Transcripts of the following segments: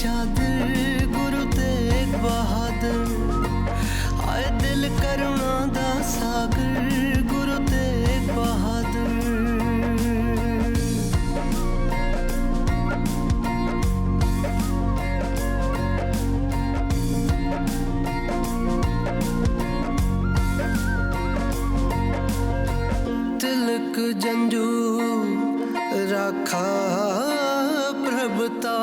ਚਾਦਰ, ਗੁਰੂ ਤੇਗ ਬਹਾਦਰ। ਦਿਲ ਕਰੁਣਾ ਦਾ ਸਾਗਰ, ਗੁਰੂ ਤੇਗ ਬਹਾਦਰ। ਤਿਲਕ ਜੰਜੂ ਰਾਖਾ ਪ੍ਰਭਤਾ।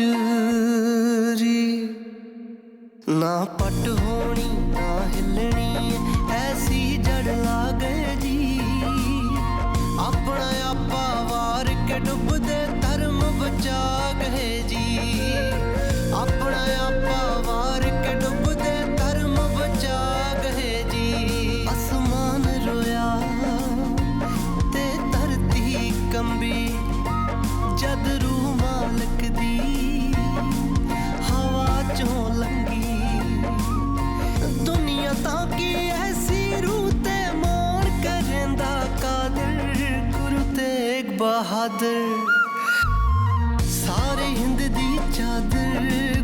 ਹਾਜ਼ਰੀ ਨਾ ਪਟ ਹੋਣੀ, ਨਾ ਹਿੱਲਣੀ, ਐਸੀ ਜੜ ਲਾ ਗਏ ਜੀ। ਆਪਣਾ ਆਪਾ ਵਾਰ ਕੇ ਡੁੱਬਦੇ ਧਰਮ ਬਚਾ ਗਏ ਜੀ। ਆਪਣਾ ਆਪਾ ਵਾਰ ਕੇ ਡੁੱਬਦੇ ਧਰਮ ਬਚਾ ਗਏ ਜੀ। ਅਸਮਾਨ ਰੋਇਆ ਤੇ ਧਰਤੀ ਕੰਬੀ, ਜਦ ਸਾਕੀ ਐਸੀ ਰੂਹ ਤੇ ਮਾਰ ਕਰਦਾ ਕਾਦਰ ਗੁਰੂ ਤੇਗ ਬਹਾਦਰ। ਸਾਰੇ ਹਿੰਦ ਦੀ ਚਾਦਰ